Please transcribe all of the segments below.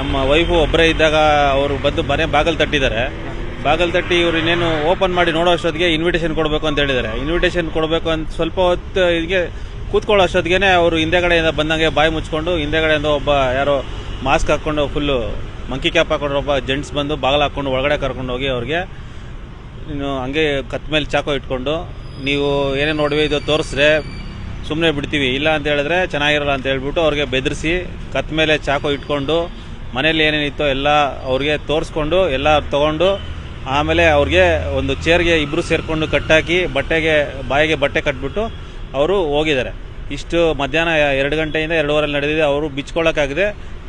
ನಮ್ಮ ವೈಫು ಒಬ್ಬರೇ ಇದ್ದಾಗ ಅವರು ಬಂದು ಮನೆ ಬಾಗಲ್ ತಟ್ಟಿದ್ದಾರೆ. ಬಾಗಿಲು ತಟ್ಟಿ ಇವರು ಇನ್ನೇನು ಓಪನ್ ಮಾಡಿ ನೋಡೋ ಅಷ್ಟೊತ್ತಿಗೆ ಇನ್ವಿಟೇಷನ್ ಕೊಡಬೇಕು ಅಂತ ಹೇಳಿದ್ದಾರೆ. ಇನ್ವಿಟೇಷನ್ ಕೊಡಬೇಕು ಅಂತ ಸ್ವಲ್ಪ ಹೊತ್ತು ಇದಕ್ಕೆ ಕೂತ್ಕೊಳ್ಳೋ ಅಷ್ಟೊತ್ತಿಗೆ ಅವರು ಹಿಂದೆಗಡೆಯಿಂದ ಬಂದಂಗೆ ಬಾಯಿ ಮುಚ್ಕೊಂಡು ಹಿಂದೆಗಡೆಯಿಂದ ಒಬ್ಬ ಯಾರೋ ಮಾಸ್ಕ್ ಹಾಕ್ಕೊಂಡು ಫುಲ್ಲು ಮಂಕಿ ಕ್ಯಾಪ್ ಹಾಕೊಂಡು ಒಬ್ಬ ಜೆಂಟ್ಸ್ ಬಂದು ಬಾಗಿಲು ಹಾಕ್ಕೊಂಡು ಒಳಗಡೆ ಕರ್ಕೊಂಡು ಹೋಗಿ ಅವ್ರಿಗೆ ಇನ್ನು ಹಂಗೆ ಕತ್ ಮೇಲೆ ಚಾಕು ಇಟ್ಕೊಂಡು ನೀವು ಏನೇ ನೋಡುವೆ ಇದು ತೋರಿಸ್ರೆ ಸುಮ್ಮನೆ ಬಿಡ್ತೀವಿ. ಇಲ್ಲ ಅಂತ ಹೇಳಿದ್ರೆ ಚೆನ್ನಾಗಿರಲ್ಲ ಅಂತ ಹೇಳ್ಬಿಟ್ಟು ಅವ್ರಿಗೆ ಬೆದರಿಸಿ ಕತ್ ಮೇಲೆ ಚಾಕು ಇಟ್ಕೊಂಡು ಮನೇಲಿ ಏನೇನಿತ್ತೋ ಎಲ್ಲ ಅವ್ರಿಗೆ ತೋರಿಸ್ಕೊಂಡು, ಎಲ್ಲ ತೊಗೊಂಡು, ಆಮೇಲೆ ಅವ್ರಿಗೆ ಒಂದು ಚೇರ್ಗೆ ಇಬ್ಬರು ಸೇರಿಕೊಂಡು ಕಟ್ಟಾಕಿ ಬಟ್ಟೆಗೆ, ಬಾಯಿಗೆ ಬಟ್ಟೆ ಕಟ್ಬಿಟ್ಟು ಅವರು ಹೋಗಿದ್ದಾರೆ. ಇಷ್ಟು ಮಧ್ಯಾಹ್ನ ಎರಡು ಗಂಟೆಯಿಂದ ಎರಡೂವರೆಲ್ಲಿ ನಡೆದಿದೆ. ಅವರು ಬಿಚ್ಕೊಳ್ಳೋಕ್ಕಾಗದೆ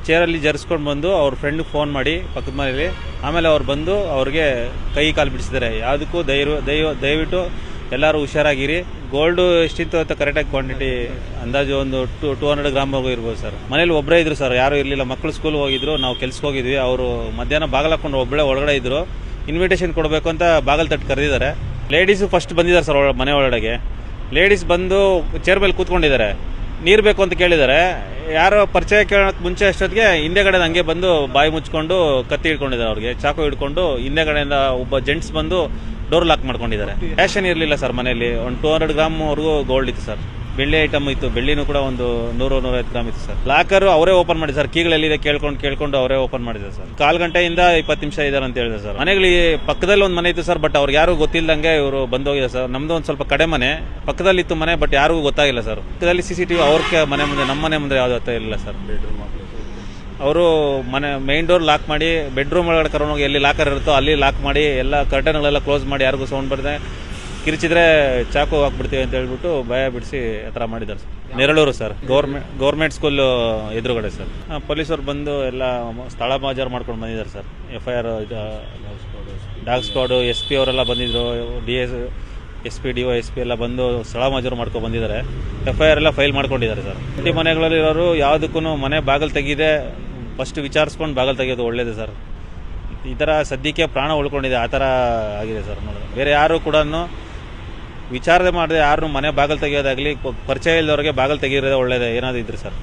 ಚೇರಲ್ಲಿ ಜರ್ಸ್ಕೊಂಡು ಬಂದು ಅವ್ರ ಫ್ರೆಂಡ್ಗೆ ಫೋನ್ ಮಾಡಿ ಪಕ್ಕದ ಮನೇಲಿ ಆಮೇಲೆ ಅವ್ರು ಬಂದು ಅವ್ರಿಗೆ ಕೈ ಕಾಲು ಬಿಡಿಸಿದ್ದಾರೆ. ಯಾವುದಕ್ಕೂ ದೈವ, ದಯವಿಟ್ಟು ಎಲ್ಲರೂ ಹುಷಾರಾಗಿರಿ. ಗೋಲ್ಡು ಎಷ್ಟಿತ್ತು ಅಂತ ಕರೆಕ್ಟಾಗಿ ಕ್ವಾಂಟಿಟಿ ಅಂದಾಜು ಒಂದು ಟೂ ಟೂ ಹಂಡ್ರೆಡ್ ಗ್ರಾಮ್ ಇರ್ಬೋದು ಸರ್ ಮನೇಲಿ ಒಬ್ಬರೇ ಇದ್ರು ಸರ್ ಯಾರು ಇರಲಿಲ್ಲ. ಮಕ್ಕಳು ಸ್ಕೂಲ್ ಹೋಗಿದ್ರು, ನಾವು ಕೆಲ್ಸಕ್ಕೆ ಹೋಗಿದ್ವಿ. ಅವರು ಮಧ್ಯಾಹ್ನ ಬಾಗಲ್ ಹಾಕೊಂಡು ಒಬ್ಬಳೇ ಒಳಗಡೆ ಇದ್ರು. ಇನ್ವಿಟೇಷನ್ ಕೊಡಬೇಕು ಅಂತ ಬಾಗಲ್ ತಟ್ಟು ಕರೆದಿದ್ದಾರೆ. ಲೇಡೀಸು ಫಸ್ಟ್ ಬಂದಿದ್ದಾರೆ ಸರ್ ಮನೆ ಒಳಗಡೆಗೆ. ಲೇಡೀಸ್ ಬಂದು ಚೇರ್ ಮೇಲೆ ಕೂತ್ಕೊಂಡಿದ್ದಾರೆ. ನೀರು ಬೇಕು ಅಂತ ಕೇಳಿದ್ದಾರೆ. ಯಾರೋ ಪರಿಚಯ ಕೇಳೋಕೆ ಮುಂಚೆ ಅಷ್ಟೊತ್ತಿಗೆ ಹಿಂದೆಗಡೆ ಹಂಗೆ ಬಂದು ಬಾಯಿ ಮುಚ್ಕೊಂಡು ಕತ್ತಿ ಹಿಡ್ಕೊಂಡಿದ್ದಾರೆ ಅವ್ರಿಗೆ. ಚಾಕು ಹಿಡ್ಕೊಂಡು ಹಿಂದೆಗಡೆಯಿಂದ ಒಬ್ಬ ಜೆಂಟ್ಸ್ ಬಂದು ಡೋರ್ ಲಾಕ್ ಮಾಡ್ಕೊಂಡಿದ್ದಾರೆ. ಫ್ಯಾಷನ್ ಇರಲಿಲ್ಲ ಸರ್ ಮನೆಯಲ್ಲಿ. ಒಂದು ಟೂ ಹಂಡ್ರೆಡ್ ಗ್ರಾಮ್ವರೆಗೂ ಗೋಲ್ಡ್ ಇತ್ತು ಸರ್ ಬೆಳ್ಳಿ ಐಟಮ್ ಇತ್ತು. ಬೆಳ್ಳಿನೂ ಕೂಡ ಒಂದು ನೂರು, ನೂರೈವತ್ತು ಗ್ರಾಮ್ ಇತ್ತು ಸರ್ ಲಾಕರ್ ಅವರೇ ಓಪನ್ ಮಾಡಿ ಸರ್ ಕೀಗಳೆಲ್ಲಿದೆ ಕೇಳ್ಕೊಂಡು ಕೇಳ್ಕೊಂಡು ಅವರೇ ಓಪನ್ ಮಾಡಿದ್ದಾರೆ ಸರ್ ಕಾಲ್ ಗಂಟೆಯಿಂದ ಇಪ್ಪತ್ತು ನಿಮಿಷ ಇದ್ದಾರೆ ಅಂತ ಹೇಳಿದ್ರು ಸರ್ ಮನೆಗಳಿಗೆ ಪಕ್ಕದಲ್ಲಿ ಒಂದು ಮನೆ ಇತ್ತು ಸರ್ ಬಟ್ ಅವ್ರಿಗೆ ಯಾರು ಗೊತ್ತಿಲ್ಲದಂಗೆ ಇವರು ಬಂದೋಗಿದೆ ಸರ್ ನಮ್ದು ಒಂದು ಸ್ವಲ್ಪ ಕಡೆ ಮನೆ. ಪಕ್ಕದಲ್ಲಿ ಇತ್ತು ಮನೆ ಬಟ್ ಯಾರಿಗೂ ಗೊತ್ತಾಗಿಲ್ಲ ಸರ್ ಪಕ್ಕದಲ್ಲಿ ಸಿ ಸಿ ಟಿ ವಿ ಅವ್ರ ಮನೆ ಮುಂದೆ ನಮ್ಮ ಮನೆ ಮುಂದೆ ಯಾವ್ದು ಇಲ್ಲ ಸರ್ ಅವರು ಮನೆ ಮೈನ್ ಡೋರ್ ಲಾಕ್ ಮಾಡಿ ಬೆಡ್ರೂಮ್ ಒಳಗಡೆ ಕರೋನ್ ಹೋಗಿ ಎಲ್ಲಿ ಲಾಕರ್ ಇರುತ್ತೋ ಅಲ್ಲಿ ಲಾಕ್ ಮಾಡಿ, ಎಲ್ಲ ಕರ್ಟನ್ಗಳೆಲ್ಲ ಕ್ಲೋಸ್ ಮಾಡಿ, ಯಾರಿಗೂ ಸೌಂಡ್ ಬರ್ತದೆ ಕಿರಿಚಿದ್ರೆ ಚಾಕು ಹಾಕ್ಬಿಡ್ತೀವಿ ಅಂತ ಹೇಳ್ಬಿಟ್ಟು ಭಯ ಬಿಡಿಸಿ ಆ ಥರ ಮಾಡಿದ್ದಾರೆ sir. Neraluru sir. Government government school ಎದುರುಗಡೆ ಸರ್. ಪೊಲೀಸರು ಬಂದು ಎಲ್ಲ ಸ್ಥಳ ಮಾಜಾರು ಮಾಡ್ಕೊಂಡು ಬಂದಿದ್ದಾರೆ sir. F I R dog squad S P ಅವರೆಲ್ಲ ಬಂದಿದ್ದರು D S S P D O S P ಎಲ್ಲ ಬಂದು ಸ್ಥಳ ಮಾಜೂರು ಮಾಡ್ಕೊಂಡು ಬಂದಿದ್ದಾರೆ. ಎಫ್ ಐ ಆರ್ ಎಲ್ಲ ಫೈಲ್ ಮಾಡ್ಕೊಂಡಿದ್ದಾರೆ ಸರ್. ಪ್ರತಿ ಮನೆಗಳಲ್ಲಿರೋರು ಯಾವುದಕ್ಕೂ ಮನೆ ಬಾಗಿಲು ತೆಗಿದೆ ಫಸ್ಟ್ ವಿಚಾರಿಸ್ಕೊಂಡು ಬಾಗಿಲು ತೆಗೆಯೋದು ಒಳ್ಳೇದು ಸರ್. ಈ ಥರ ಸದ್ಯಕ್ಕೆ ಪ್ರಾಣ ಉಳ್ಕೊಂಡಿದೆ, ಆ ಥರ ಆಗಿದೆ ಸರ್ ನೋಡಿದ್ರೆ ಬೇರೆ ಯಾರು ಕೂಡ ವಿಚಾರದೆ ಮಾಡದೆ ಯಾರು ಮನೆ ಬಾಗಿಲು ತೆಗೆಯೋದಾಗಲಿ, ಪರಿಚಯ ಇಲ್ಲದವ್ರಿಗೆ ಬಾಗಿಲು ತೆಗೆಯೋದೇ ಒಳ್ಳೇದೇ ಏನಾದರೂ ಇದ್ರಿ ಸರ್.